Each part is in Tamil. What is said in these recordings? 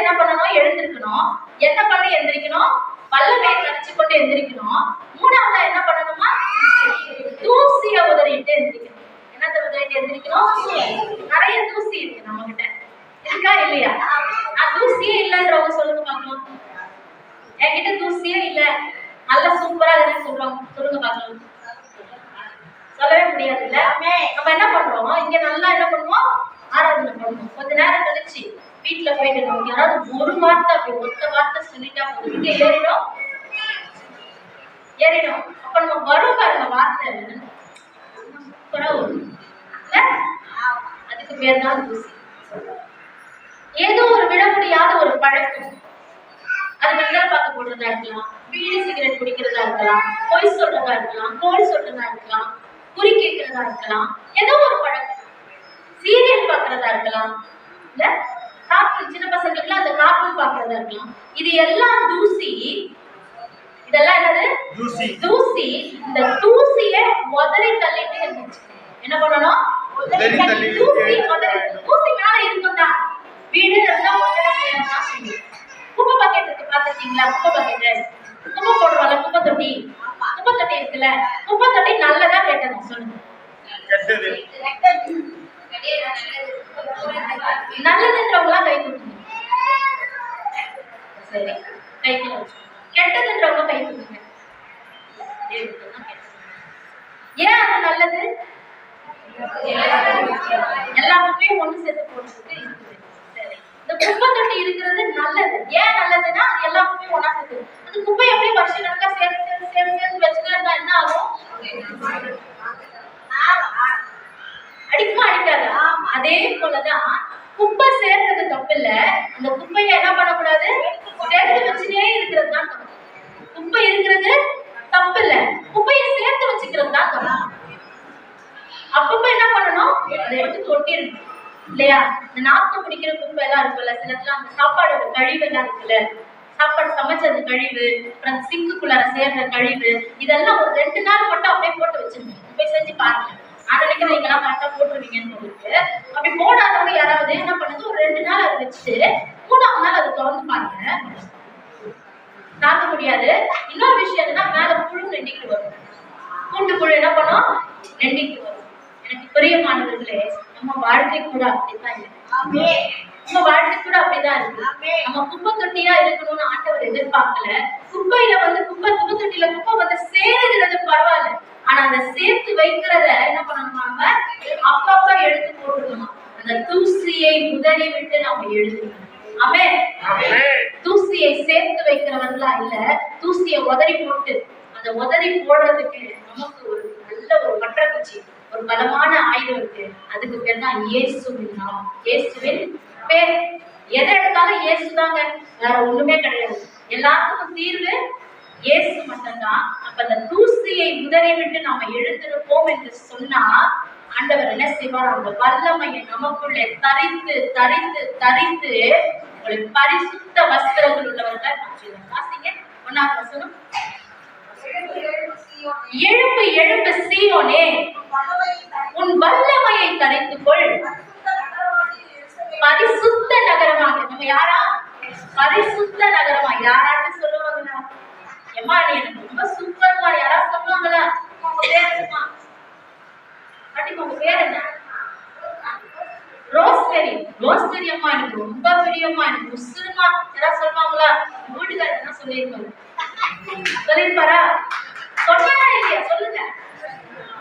என்ன பண்ணணும்? எழுந்திருக்கணும். என்ன பண்ணி எந்திரிக்கணும்? வல்லமையை கடிச்சு கொண்டு எந்திரிக்கணும். மூணாவதா என்ன பண்ணணுமா தூசிய உதறிட்டு எந்திரிக்கணும். என்னத்த உதறிட்டு எந்திரிக்கணும்? நிறைய தூசி இருக்கு நம்ம கிட்ட இருக்கா இல்லையா? நான் தூசியே இல்லைன்றவங்க சொல்லுங்க பார்க்கலாம். என்கிட்ட தூசியே இல்ல. நல்லா சூப்பரா இருக்குன்னு சொல்றாங்க சொல்லுங்க பார்க்கலாம். சொல்லவே முடியாது இல்ல? நம்ம என்ன பண்றோம்? இங்க நல்லா என்ன பண்ணுவோம்? ஆராதனை பண்ணுவோம். கொஞ்ச நேரம் வீட்டுல போயிட்டு நமக்கு யாராவது ஒரு வார்த்தை அப்படி ஒத்த வார்த்தை சொல்லிட்டா போதும். ஏறிடும். ஏறிடும். அப்ப நம்ம வரும் பாருங்க வார்த்தை சூப்பரா வரும் அதுக்கு பேர் தான் தூசி ஏதோ ஒரு விட முடியாத ஒரு பழக்கம். அது நல்லா பார்க்க போடுறதா இருக்கலாம். பீடி சிகரெட் குடிக்கிறதா இருக்கலாம். பொய் சொல்றதா இருக்கலாம். கோல் சொல்றதா இருக்கலாம். குறி கேட்கிறதா இருக்கலாம். ஏதோ ஒரு பழக்கம். சீரியல் பார்க்கறதா இருக்கலாம். இல்ல கார்ட்டூன் சின்ன பசங்களுக்குலாம் அந்த இருக்கலாம் இது எல்லாம் தூசி. இதெல்லாம் என்னது? தூசி. தூசி. இந்த தூசிய உதறி தள்ளிட்டு இருந்துச்சு என்ன பண்ணணும்? தூசி உதறி தூசி மேல இருக்கும் தான் வீடு எல்லாம் குப்பை பக்கெட் இருக்கு பாத்துருக்கீங்களா குப்பை பக்கெட் குப்பை போடுறோம்ல குப்பை தொட்டி. குப்பை தொட்டி இருக்குல்ல? குப்பை தொட்டி நல்லதா கெட்டதா? சொல்லுங்க. நல்லதுன்றவங்களாம் கை தூக்குங்க சரி கை தூக்குங்க கெட்டதுன்றவங்க கை தூக்குங்க ஏன் அது நல்லது எல்லா குப்பையும் ஒண்ணு சேர்த்து போடுறதுக்கு இருக்குது சரி இந்த குப்பை தொட்டி இருக்கிறது நல்லது ஏன் நல்லதுன்னா அது எல்லா குப்பையும் ஒண்ணா சேர்த்து அந்த குப்பை எப்படி வருஷ கணக்கா சேர்த்து சேர்த்து சேர்த்து சேர்த்து வச்சுட்டே இருந்தா என்ன ஆகும் அடிக்குமா அடிக்காதா அதே போலதான் குப்பை சேர்றது தப்பு இல்ல அந்த குப்பையை என்ன பண்ணக்கூடாது சேர்த்து வச்சுட்டே இருக்கிறது தான் தப்பு குப்பை இருக்கிறது தப்பு இல்ல குப்பையை சேர்த்து வச்சுக்கிறது தான் தப்பு அப்பப்ப என்ன பண்ணணும் அதை எடுத்து கொட்டிடணும் இல்லையா குடிக்கிற குப்பை எல்லாம் இருக்குல்ல சில இடத்துல அந்த சாப்பாடோட கழிவு எல்லாம் இருக்குல்ல சாப்பாடு சமைச்சது கழிவு அப்புறம் சிங்குக்குள்ளார சேர்ற கழிவு இதெல்லாம் ஒரு ரெண்டு நாள் மட்டும் அப்படியே போட்டு வச்சிருங்க போய் செஞ்சு பாருங்க. நான் நினைக்கிறேன் நீங்களாம் கரெக்டா போட்டுருவீங்கன்னு சொல்லிட்டு அப்படி போடாதவங்க யாராவது என்ன பண்ணுது ஒரு ரெண்டு நாள் அதை வச்சுட்டு மூணாவது நாள் அதை திறந்து பாருங்க. தாங்க முடியாது. இன்னொரு விஷயம் என்னன்னா மேல புழு நெண்டிக்கிட்டு வரும். கூண்டு புழு என்ன பண்ணும்? நெண்டிக்கிட்டு வரும். எனக்கு பிரியமானவர்களே நம்ம வாழ்க்கை கூட அப்படித்தான் இருக்கு. நம்ம வாழ்க்கை கூட அப்படிதான் இருக்கு. நம்ம குப்பை தொட்டியா இருக்கணும்னு ஆண்டவர் எதிர்பார்க்கல. குப்பையில வந்து குப்பை குப்பை தொட்டியில குப்பை வந்து சேருகிறது பரவாயில்ல. ஆனா அந்த சேர்த்து வைக்கிறத என்ன பண்ணணும் நாம? அப்பப்ப எடுத்து போட்டுக்கணும். அந்த தூசியை உதறி விட்டு நாம எழுதணும் ஆமே. தூசியை சேர்த்து வைக்கிறவங்களா இல்ல தூசியை உதறி போட்டு அந்த உதறி போடுறதுக்கு நமக்கு ஒரு நல்ல ஒரு பற்றக்குச்சி ஒரு பலமான ஆயுதம் இருக்கு. அதுக்கு பேர் தான் இயேசுவின் நாமம் இயேசுவின் பேர். எதை எடுத்தாலும் இயேசுதாங்க வேற ஒண்ணுமே கிடையாது. எல்லாத்துக்கும் தீர்வு இயேசு மட்டும்தான். அப்ப அந்த தூசியை உதறி விட்டு நாம எழுந்திருப்போம் என்று சொன்னா ஆண்டவர் என்ன செய்வார்? அந்த வல்லமையை நமக்குள்ளே தரித்து தரித்து தரித்து உங்களுக்கு பரிசுத்த வஸ்திரங்கள் உள்ளவர்கள் வாசிங்க. ஒன்னாவது வசனம். எழுப்பு எழுப்பு சீனோனே உன் வல்லமையை தரித்துக் கொள் பரிசுத்த நகரமாக நம்ம யாரா? பரிசுத்த நகரமா? யாராச்சும் சொல்லுவாங்களா? எம்மா நீ எனக்கு ரொம்ப சூப்பர்மா யாராவது சொல்லுவாங்களா? உங்க பேர் என்னம்மா? பாட்டிமா உங்க பேர் என்ன? ரோஸ்மெரி ரோஸ்மெரி அம்மா எனக்கு ரொம்ப பிரியம்மா எனக்கு உசுருமா. யாராவது சொல்லுவாங்களா? வீட்டுக்காரர் என்ன சொல்லியிருப்பாரு? சொல்லியிருப்பாரா? சொன்னா இல்லையா சொல்லுங்க.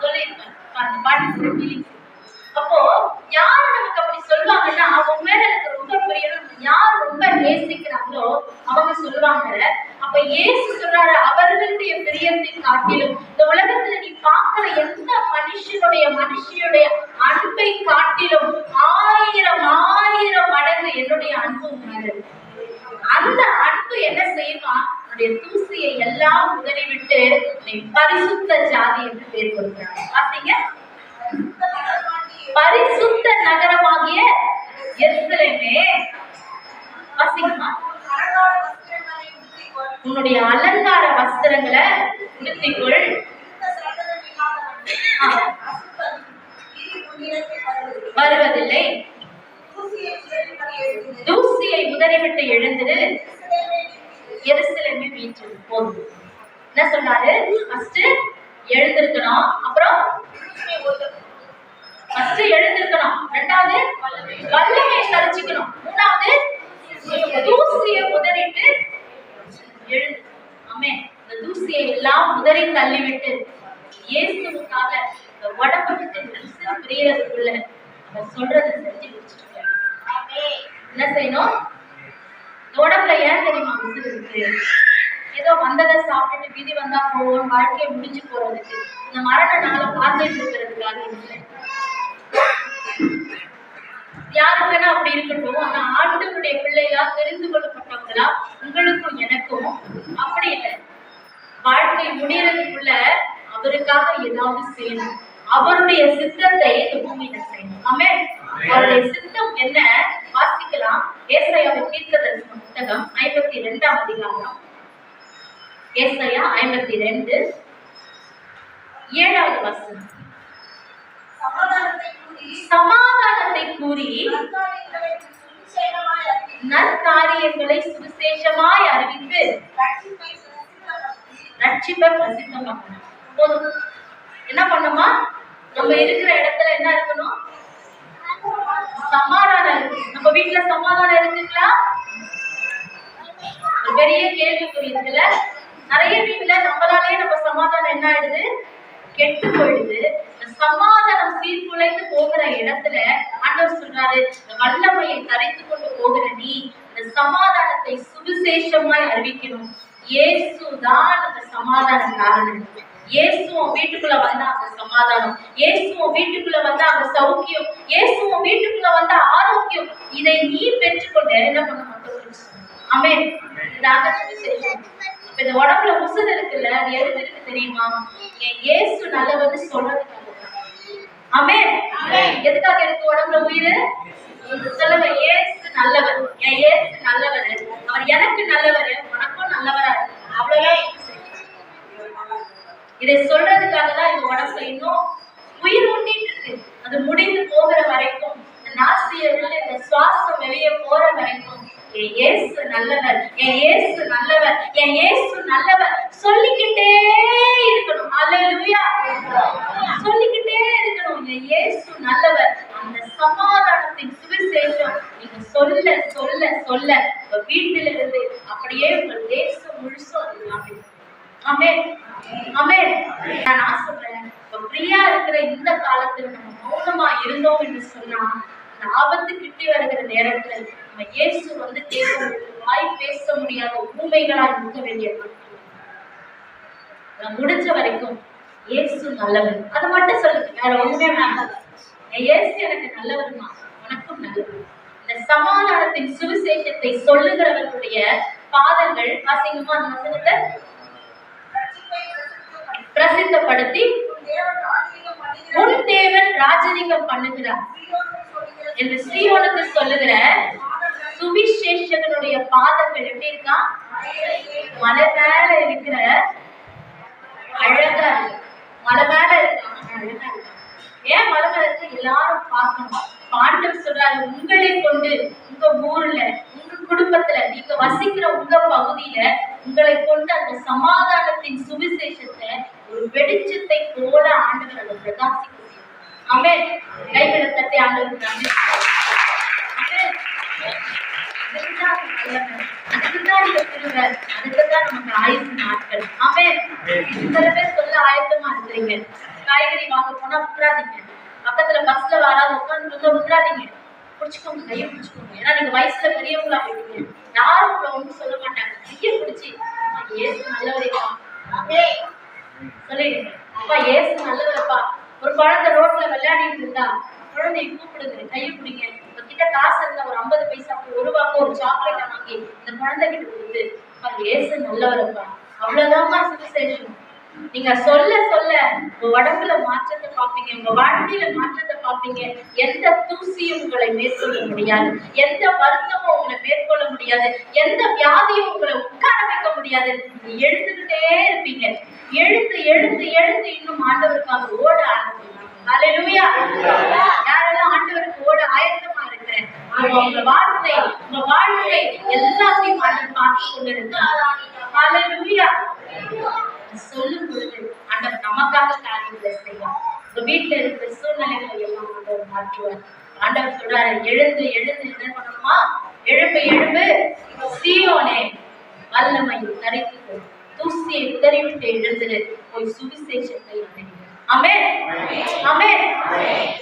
சொல்லியிருப்பாரு பாருங்க பாட்டு ஃபீலிங்ஸ் அப்போ யார் நமக்கு அப்படி சொல்லுவாங்கன்னா அவங்க மேல எனக்கு ரொம்ப பிரியம் யார் ரொம்ப நேசிக்கிறாங்களோ அவங்க சொல்லுவாங்க. அப்ப இயேசு சொல்றாரு அவர்களுடைய பிரியத்தை காட்டிலும் இந்த உலகத்துல நீ பார்க்கிற எந்த மனுஷனுடைய மனுஷனுடைய அன்பை காட்டிலும் ஆயிரம் ஆயிரம் மடங்கு என்னுடைய அன்பு உணரு அந்த அன்பு என்ன செய்யுமா? உன்னுடைய தூசியை எல்லாம் உதறிவிட்டு உன்னை பரிசுத்த ஜாதி என்று பேர் கொடுக்கிறாங்க பாத்தீங்க பரிசுத்த நகரமாகிய எருசலேமே. வாசிங்கம்மா. உன்னுடைய அலங்கார வஸ்திரங்களை உடுத்திக்கொள். வருவதில்லை. தூசியை உதறிவிட்டு எழுந்திரு. எருசலேமே மீட்டது போதும் என்ன சொன்னாரு? ஃபர்ஸ்ட் எழுந்திருக்கணும். அப்புறம் ஃபர்ஸ்ட் எழுந்திருக்கணும். ரெண்டாவது வல்லமையை தரிச்சுக்கணும். மூணாவது தூசியை உதறிட்டு எழுந்து. ஆமே இந்த தூசியை எல்லாம் உதறி தள்ளிவிட்டு இயேசுக்காக இந்த உடம்பு விட்டு விசிறு பிரியறதுக்குள்ள அவர் சொல்றதை செஞ்சு முடிச்சுட்டு என்ன செய்யணும்? உடம்புல ஏன் தெரியுமா விசில் இருக்கு? ஏதோ வந்ததை சாப்பிட்டுட்டு விதி வந்தா போவோம் வாழ்க்கையை முடிஞ்சு போறதுக்கு. இந்த மரண நாளை பார்த்துட்டு இருக்கிறதுக்காக இல்லை. யாருக்குன்னா அப்படி இருக்கட்டும் ஆனா ஆண்டவருடைய பிள்ளையா தெரிந்து கொள்ளப்பட்டவங்களா உங்களுக்கும் எனக்கும் அப்படி இல்லை. வாழ்க்கை முடியறதுக்குள்ள அவருக்காக ஏதாவது செய்யணும். அவருடைய சித்தத்தை இந்த பூமியில செய்யணும். ஆமே அவருடைய சித்தம் என்ன? வாசிக்கலாம். ஏசாயாவின் தீர்க்கதரிசன புத்தகம் ஐம்பத்தி இரண்டாம் அதிகாரம். ஏசாயா ஐம்பத்தி ரெண்டு ஏழாவது வசனம். சமாதானத்தை கூறி நற்காரியங்களை சுவிசேஷமாய் அறிவித்து ரட்சிப்பை பிரசித்தமாக்கணும். போதும். என்ன பண்ணுமா நம்ம இருக்கிற இடத்துல என்ன இருக்கணும்? சமாதானம் இருக்கு. நம்ம வீட்டுல சமாதானம் இருக்குங்களா? ஒரு பெரிய கேள்விக்குறி இருக்குல்ல நிறைய வீட்டுல நம்மளாலேயே நம்ம சமாதானம் என்ன ஆயிடுது? கெட்டு போயிடுது. சமாதானம் சீர்குலைந்து போகிற இடத்துல ஆண்டவர் சொல்றாரு வல்லமையை தரைத்து கொண்டு போகிற நீ இந்த சமாதானத்தை சுவிசேஷமாய் அறிவிக்கணும். இயேசுதான் அந்த சமாதான காரணம் இயேசுவும் வீட்டுக்குள்ள வந்தா அந்த சமாதானம். இயேசுவும் வீட்டுக்குள்ள வந்தா அந்த சௌக்கியம். இயேசுவும் வீட்டுக்குள்ள வந்தா ஆரோக்கியம். இதை நீ பெற்றுக்கொண்டு என்ன பண்ண இதாக சுவிசேஷம் இப்ப இந்த உடம்புல உசுறு இருக்குல்ல அது எதுக்கு இருக்கு தெரியுமா? என் இயேசு நல்லவன்னு சொல்றதுக்காக ஆமென். எதுக்காக இருக்கு உடம்புல உயிர்? சொல்லுங்க. இயேசு நல்லவர். என் இயேசு நல்லவர். அவர் எனக்கு நல்லவர். உனக்கும் நல்லவரா இருக்கு. அவ்வளவுதான் இதை சொல்றதுக்காக தான் இந்த உடம்புல இன்னும் உயிர் ஊட்டிட்டு இருக்கு. அது முடிந்து போகிற வரைக்கும் நாசியர்கள் இந்த சுவாசம் வெளியே போற வரைக்கும் என் இயேசு நல்லவர் என் இயேசு நல்லவர் என் இயேசு நல்லவர் சொல்லிக்கிட்டே இருக்கணும். அல்லேலூயா சொல்லிக்கிட்டே இருக்கணும். என் இயேசு நல்லவர். அந்த சமாதானத்தின் சுவிசேஷம் நீங்க சொல்ல சொல்ல சொல்ல உங்க வீட்டில இருந்து அப்படியே உங்கள் தேசம் முழுசும் அது வியாபிக்கும். ஆமென் நான் ஆசைப்படுறேன். ஃப்ரீயா இருக்கிற இந்த காலத்துல நம்ம மௌனமா இருந்தோம் என்று சொன்னா அந்த ஆபத்து கிட்டி வருகிற நேரத்துல நம்ம இயேசு வந்து கேட்க வாய் பேச முடியாத ஊமைகளா இருக்க வேண்டிய நாட்கள். நான் முடிஞ்ச வரைக்கும் இயேசு நல்லவர். அதை மட்டும் சொல்லுங்க வேற ஒண்ணுமே வேண்டாம். இயேசு எனக்கு நல்லவருமா? உனக்கும் நல்லவர். இந்த சமாதானத்தின் சுவிசேஷத்தை சொல்லுகிறவர்களுடைய பாதங்கள் வாசிங்கம்மா அந்த வசனத்தை பிரசித்தப்படுத்தி உன் தேவன் ராஜரீகம் பண்ணுகிறார் என்று ஸ்ரீவனுக்கு சொல்லுகிற சுவிசேஷகனுடைய பாதங்கள் எப்படி இருக்கா? மலை மேல இருக்கிற அழகா மலை மேல அழகா ஏன் மலை மேல இருக்கு? எல்லாரும் பார்க்கணும். பாண்டவர் சொல்றாரு உங்களை கொண்டு உங்க ஊர்ல உங்க குடும்பத்துல நீங்க வசிக்கிற உங்க பகுதியில உங்களை கொண்டு அந்த சமாதானத்தின் சுவிசேஷத்தை ஒரு வெளிச்சத்தை போல ஆண்டவர் அதை பிரகாசிக்க செய்யும் அமே கைகளை தட்டி ஆண்டவருக்கு நன்றி. அதுக்குதான் இந்த திருவை அதுக்குதான் நமக்கு ஆயுசு நாட்கள். அமே சில பேர் சொல்ல ஆயத்தமா இருக்கிறீங்க. காய்கறி வாங்க போனா விட்டுறாதீங்க பக்கத்துல பஸ்ல வராது உட்காந்து விட்டுறாதீங்க பிடிச்சுக்கோங்க கையை பிடிச்சுக்கோங்க. ஏன்னா நீங்க வயசுல பெரியவங்களா போயிட்டீங்க யாரும் உங்களை ஒன்றும் சொல்ல மாட்டாங்க. கையை பிடிச்சி ஏசு இயேசு சொல்லிடுங்க அப்பா ஏசு நல்லவரப்பா. ஒரு குழந்தை ரோட்ல விளையாடிட்டு இருந்தா குழந்தைய கூப்பிடுங்க கையை பிடிங்க. உங்ககிட்ட காசு இருந்தா ஒரு ஐம்பது பைசா ஒரு ரூபாய்க்கு ஒரு சாக்லேட்டை வாங்கி இந்த குழந்தை கிட்ட கொடுத்து அப்பா ஏசு நல்லவரப்பா. அவ்வளவுதான்ப்பா சுவிசேஷம். நீங்க சொல்ல சொல்ல உங்க உடம்புல மாற்றத்தை பார்ப்பீங்க உங்க வாழ்க்கையில மாற்றத்தை பார்ப்பீங்க. எந்த தூசியும் உங்களை மேற்கொள்ள முடியாது. எந்த வருத்தமும் உங்களை மேற்கொள்ள முடியாது. எந்த வியாதியும் உங்களை உட்கார வைக்க முடியாது. நீங்க எழுந்துகிட்டே இருப்பீங்க. எழுந்து எழுந்து எழுந்து இன்னும் ஆண்டவருக்காக ஓட ஆரம்பிக்கும் அல்லேலூயா யாரெல்லாம் ஆண்டவருக்கு ஓட ஆயத்தமா இருக்கிறேன்? உங்க உங்க வார்த்தை உங்க வாழ்க்கை எல்லாத்தையும் ஆண்டவர் பார்த்து கொண்டிருந்தார் ஹalleluya சொல்லும் பொழுது ஆண்டவர் நமக்காக காரியங்களை செய்வார் உங்க வீட்டுல இருக்கிற சூழ்நிலைகளை எல்லாம் ஆண்டவர் மாற்றுவார். ஆண்டவர் சொல்றாரு எழுந்து எழுந்து என்ன பண்ணணுமா? எழும்பு எழும்பு சீயோனே வல்லமையை தரித்து தூசியை உதறிவிட்டு எழுந்து போய் சுவிசேஷத்தை ஆமென். ஆமென்.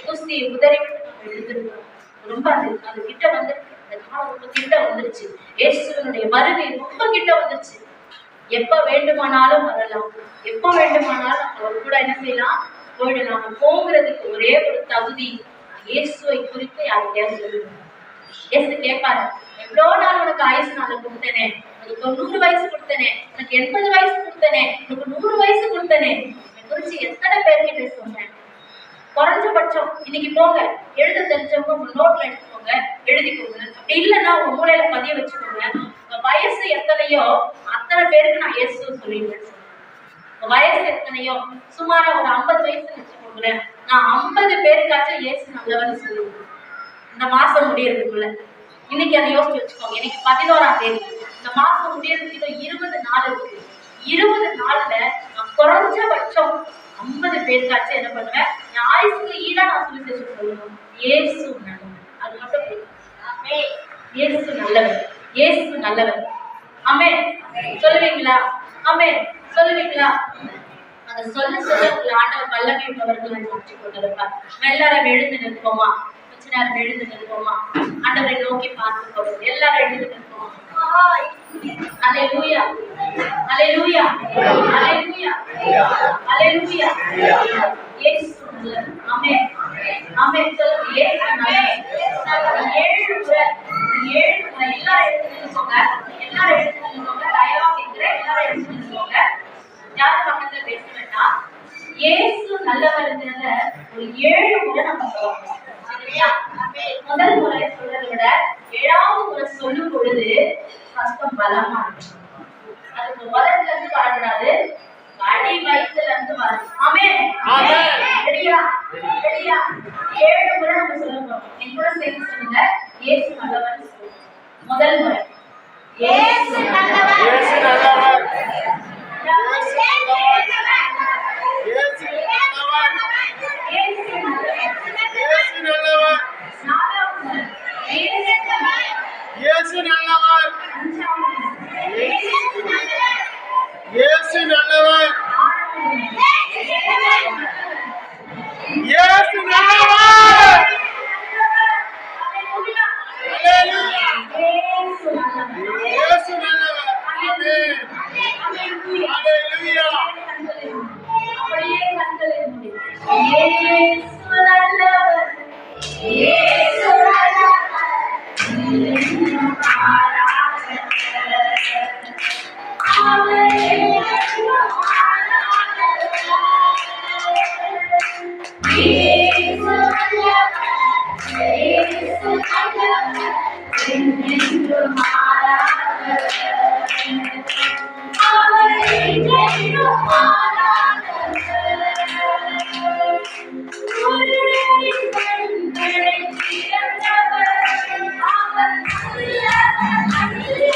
தூசியை உதறிவிட்டு நம்ம எழுந்திருக்கிறோம் ரொம்ப அது அது கிட்ட வந்து அந்த காலம் ரொம்ப கிட்ட வந்துருச்சு. இயேசுவினுடைய வருகை ரொம்ப கிட்ட வந்துருச்சு. எப்ப வேண்டுமானாலும் வரலாம். எப்ப வேண்டுமானாலும் அவர் கூட என்ன செய்யலாம்? போயிடலாம். நம்ம போகிறதுக்கு ஒரே ஒரு தகுதி. இயேசுவை குறித்து யாருக்கையாவது சொல்லணும் இயேசு கேட்பாரு எவ்வளோ நாள் உனக்கு ஆயுசு நான் கொடுத்தனே? உனக்கு தொண்ணூறு வயசு கொடுத்தனே? உனக்கு எண்பது வயசு கொடுத்தனே? உனக்கு நூறு வயசு கொடுத்தனே? என்னை குறிச்சு எத்தனை பேர்கிட்ட சொன்னேன். குறைஞ்சபட்சம் இன்னைக்கு போங்க. எழுத தெரிஞ்சவங்க உங்க நோட்ல எடுத்துக்கோங்க. எழுதிக்கோங்க. அப்படி இல்லைன்னா உங்க மூலையில பதிய வச்சுக்கோங்க. உங்க வயசு எத்தனையோ அத்தனை பேருக்கு நான் இயேசு சொல்லிடுவேன் வயசு எத்தனையோ? சுமார ஒரு ஐம்பது வயசுன்னு வச்சுக்கோங்களேன். நான் ஐம்பது பேருக்காச்சும் இயேசு நல்லவன்னு சொல்லிடுவேன் இந்த மாசம் முடியறதுக்குள்ள. இன்னைக்கு அதை யோசிச்சு வச்சுக்கோங்க. இன்னைக்கு பதினோராம் தேதி. இந்த மாசம் முடியறதுக்கு இருபது நாள் இருக்கு. இருபது நாள்ல நான் குறைஞ்சபட்சம் ஐம்பது பேருக்காச்சும் என்ன பண்ணுவேன்? என் ஆயுசுக்கு ஈடா நான் சுவிசேஷம் சொல்லணும் இயேசு நல்லவன் அது மட்டும் போதும். இயேசு நல்லவர். இயேசு நல்லவர். ஆமே சொல்லுவீங்களா? ஆமே சொல்லுவீங்களா? அதை சொல்ல சொல்ல உங்கள் ஆண்டவர் வல்லமை உள்ளவர்களை மாற்றிக் கொண்டிருப்பார். எல்லாரும் எழுந்து நிற்போமா? கொஞ்ச நேரம் எழுந்து நிற்போமா? ஆண்டவரை நோக்கி பார்த்து போவோம் எல்லாரும் எழுந்து நிற்போமா? அலையூயா அலையூயா அலையூயா அலையூயா இயேசு நல்லவர் ஆமென் ஆமென் சொல்லுங்க இயேசு நல்லவர் ஏழு முறை ஏழு முறை எல்லாரும் எழுந்து நிற்போங்க எல்லாரும் எழுந்து நிற்போங்க தயவா கேட்கிறேன் எல்லாரும் எழுந்து நிற்போங்க யார் பக்கத்துல பேச வேண்டாம் இயேசு நல்லவருங்கிறத ஒரு ஏழு முறை நம்ம சொல்லணும் சரியா? முதல் முறை சொல்றதை விட ஏழாவது முறை சொல்லும் பொழுது கஷ்டம் பலமா இருக்கும் அதுக்கு முதல்ல இருந்து வரக்கூடாது அடி வயிற்றுல இருந்து வரும். ஆமே ஆமென். ரெடியா? ரெடியா? ஏழு முறை நம்ம சொல்லணும். என் கூட சேர்ந்து சொல்லுங்க. இயேசு நல்லவர் முதல் முறை. இயேசு நல்லவர். இயேசு நல்லவர். இயேசு இயேசு நல்லவர். இயேசு நல்லவர். இயேசு நல்லவர். Yes.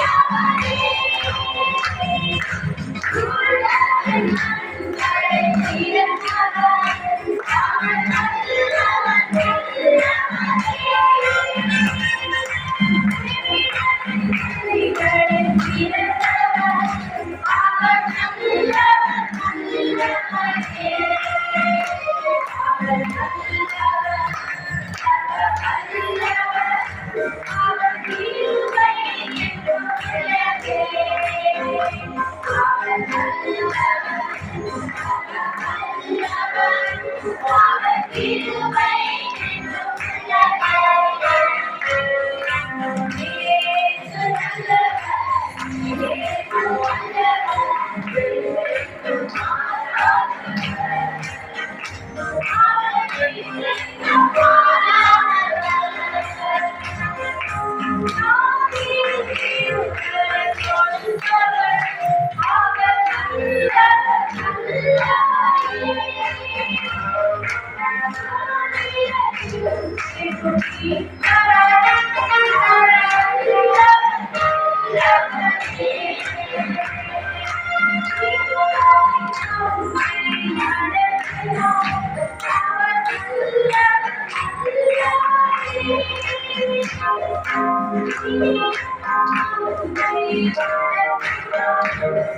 nobody you. Oh,